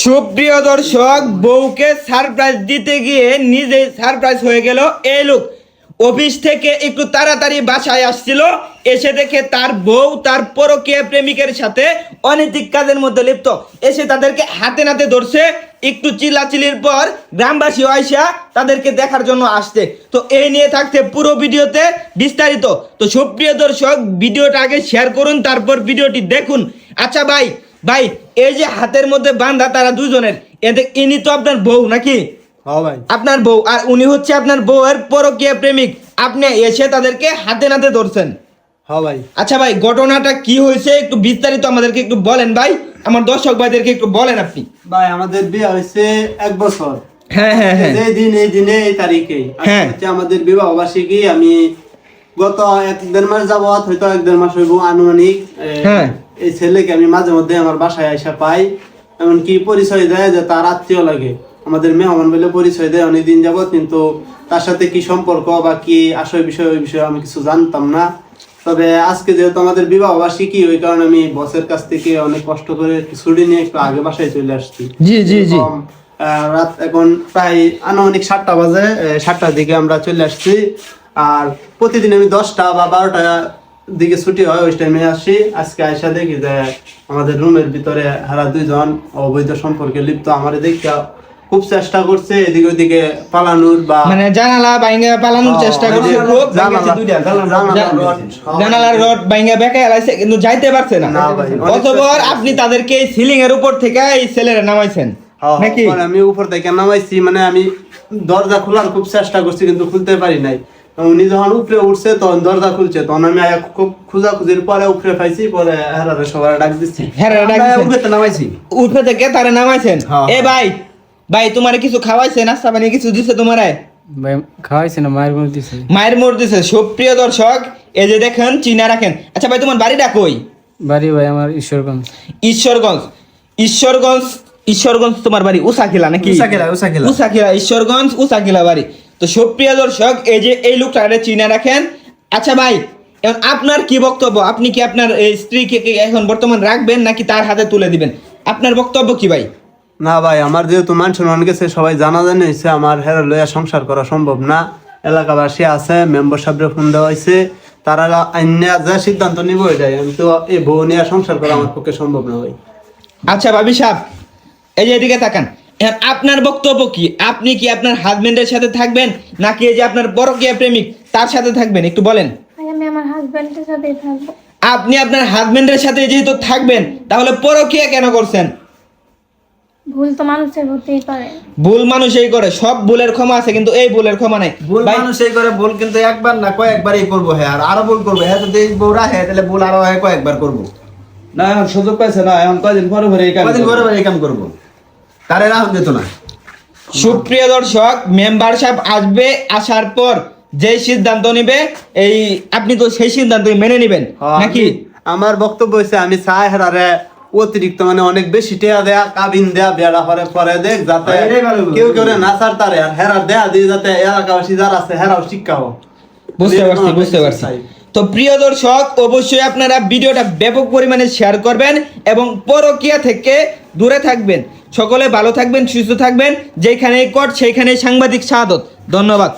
সুপ্রিয় দর্শক, বউকে সারপ্রাইজ দিতে গিয়ে নিজে সারপ্রাইজ হয়ে গেল এই লোক অফিস থেকে একটু তাড়াতাড়ি বাসায় আসছিল, এসে দেখে তার বউ, তার পরকীয়া প্রেমিকের সাথে অনৈতিক কাজের মধ্যে লিপ্ত। এসে তাদেরকে হাতে নাতে ধরছে, একটু চিল্লাচিলির পর গ্রামবাসী আয়সা তাদেরকে দেখার জন্য আসছে। তো এই নিয়ে থাকছে পুরো ভিডিওতে বিস্তারিত। তো সুপ্রিয় দর্শক, ভিডিওটা আগে শেয়ার করুন, তারপর ভিডিওটি দেখুন। আচ্ছা ভাই ভাই এই যে হাতের মধ্যে বান্ধা তারা দুজনের এতে ইনি তো আপনার বউ নাকি? হ্যাঁ আপনার বউ আর উনি হচ্ছে আপনার বউয়ের পরকীয়া প্রেমিক। আপনি এসে তাদেরকে হাতে নাতে ধরছেন। হ্যাঁ ভাই। আচ্ছা ভাই ঘটনাটা কি হয়েছে একটু বিস্তারিত আমাদেরকে একটু বলেন ভাই। আমার দর্শক ভাইদেরকে একটু বলেন আপনি। ভাই আমাদের বিয়ে হয়েছে এক বছর। হ্যাঁ হ্যাঁ হ্যাঁ। যে দিন এই দিনে এই আজকে হ্যাঁ। হচ্ছে আমাদের বিবাহ বার্ষিকী আমি গত এক দেড় মাস যাবত হয়তো এক দেড় মাস হইব আনুমানিক হ্যাঁ। এই ছেলেকে আমি মাঝে মধ্যে আমার বাসায় আসা পাই। এমনকি পরিচয় দেয় যে তার আত্মীয় লাগে। আমাদের মেহমান বলে পরিচয় দেয় অনেকদিন যাবত কিন্তু তার সাথে কি সম্পর্ক বা কি আসল বিষয় ওই বিষয়ে আমি কিছু জানতাম না। তবে আজকে যেহেতু আমাদের বিবাহ বার্ষিকী ওই কারণে আমি বসের কাছ থেকে অনেক কষ্ট করে ছুটি নিয়ে একটু আগে বাসায় চলে আসছি। জি জি জি। রাত এখন প্রায় আনুমানিক সাতটা বাজে সাতটার দিকে আমরা চলে আসছি। আর প্রতিদিন আমি দশটা বা বারোটা দিকে ছুটি হয় ওই টাইমে আসি। আজকে আয়সা দেখি যে আমাদের রুমের ভিতরে হারা দুইজন অবৈধ সম্পর্কে লিপ্ত। আমার দেখে খুব চেষ্টা করছে এদিকে ওদিকে পালানোর বা মানে জানালা বাইঙ্গা পালানোর চেষ্টা করছে। জানালার রড বাইঙ্গা বেঁকে এলাইছে কিন্তু যাইতে পারছে না। অতপর আপনি তাদেরকে সিলিং এর উপর থেকে এই ছেলেরা নামাইছেন। নাকি? আমি উপর থেকে নামাইছি মানে আমি দরজা খোলার খুব চেষ্টা করছি কিন্তু খুলতে পারি নাই। উনি যখন উপরে উঠছে তখন দরজা খুলছে তখন আমি খুব খোঁজাখুঁজির পরে উপরে পাইছি পরে হেরারে সবার ডাক দিচ্ছি। হেরারে ডাক দিছেন। উপরে নামাইছি। উপরে থেকে তারে নামাইছেন? হ্যাঁ, এ ভাই ভাই তোমারে কিছু খাওয়াইছে নাস্তা পানি কিছু দিছে তোমারে? ভাই খাওয়াইছে না মায়ের মুখ দিছে। মায়ের মোড় দিছে। সুপ্রিয় দর্শক এই যে দেখেন চিনা রাখেন। আচ্ছা ভাই তোমার বাড়িটা কই? বাড়ি ভাই আমার ঈশ্বরগঞ্জ। ঈশ্বরগঞ্জ। ঈশ্বরগঞ্জ ঈশ্বরগঞ্জ তোমার বাড়ি উসাখিলা নাকি? উসাখিলা, উসাখিলা। উসাখিলা ঈশ্বরগঞ্জ উসাখিলা বাড়ি। তো সুপ্রিয় দর্শক এই যে এই লোকটা চিনা রাখেন। আচ্ছা ভাই এখন আপনার কি বক্তব্য? আপনি কি আপনার এই স্ত্রীকে এখন বর্তমান রাখবেন নাকি তার হাতে তুলে দিবেন? আপনার বক্তব্য কি ভাই? না ভাই আমার যেহেতু মনে গেছে সবাই জানা জানি হয়েছে আমার হেরা লইয়া সংসার করা সম্ভব না। এলাকাবাসী আছে মেম্বার সাহেবের ফোন দেওয়া হয়েছে তারা আইন যা সিদ্ধান্ত নিব এটাই। আমি তো এই বউ নিয়ে সংসার করা আমার পক্ষে সম্ভব না ভাই। আচ্ছা ভাবি সাহেব এই যে এদিকে তাকান। আপনার বক্তব্য কি? আপনি কি আপনার হাজবেন্ডের সাথে থাকবেন? নাকি এই যে আপনার পরকীয়া প্রেমিক তার সাথে থাকবেন? একটু বলেন। আমি আমার হাজব্যান্ডের সাথেই থাকব। আপনি আপনার হাজবেন্ডের সাথে যেহেতু থাকবেন তাহলে পরকীয়া কেন করছেন? ভুল তো মানুষের হতেই পারে। ভুল মানুষই করে সব ভুলের ক্ষমা আছে কিন্তু এই ভুলের ক্ষমা নাই। ভুল ভাই, মানুষ এই করে ভুল কিন্তু একবার না কয়েকবারই করব হ্যাঁ আর আরও ভুল করব। হ্যাঁ যদি এই বউরা হ্যাঁ তাহলে ভুল আরও হ্যাঁ কয়েকবার করব। না এখন সুযোগ পাইছে না এখন কয়দিন পরে পরে এই কাম কদিন পরে পরে এই কাম করব? তারে রাহুল যেত না। সুপ্রিয় দর্শক মেম্বার সাহেব আসবে আসার পর যে সিদ্ধান্ত নেবে এই আপনি তো সেই সিদ্ধান্ত মেনে নেবেন হ্যাঁ, নাকি? আমার বক্তব্য হচ্ছে আমি চাই হেরারে অতিরিক্ত মানে অনেক বেশি টেয়া দেয়া কাবিন দেয়া বেড়া হরে পরে দেখ যাতে হ্যাঁ। কেউ কেউ না সার তারে আর হেরা দেয়া দিয়ে যাতে এলাকাবাসী যারা আছে হেরাও শিক্ষা হোক। বুঝতে পারছি বুঝতে পারছি। তো প্রিয় দর্শক অবশ্যই আপনারা ভিডিওটা ব্যাপক পরিমাণে শেয়ার করবেন এবং পরকিয়া থেকে দূরে থাকবেন। সকলে ভালো থাকবেন সুস্থ থাকবেন। যেখানেই কট সেইখানেই সাংবাদিক শাহাদত। ধন্যবাদ।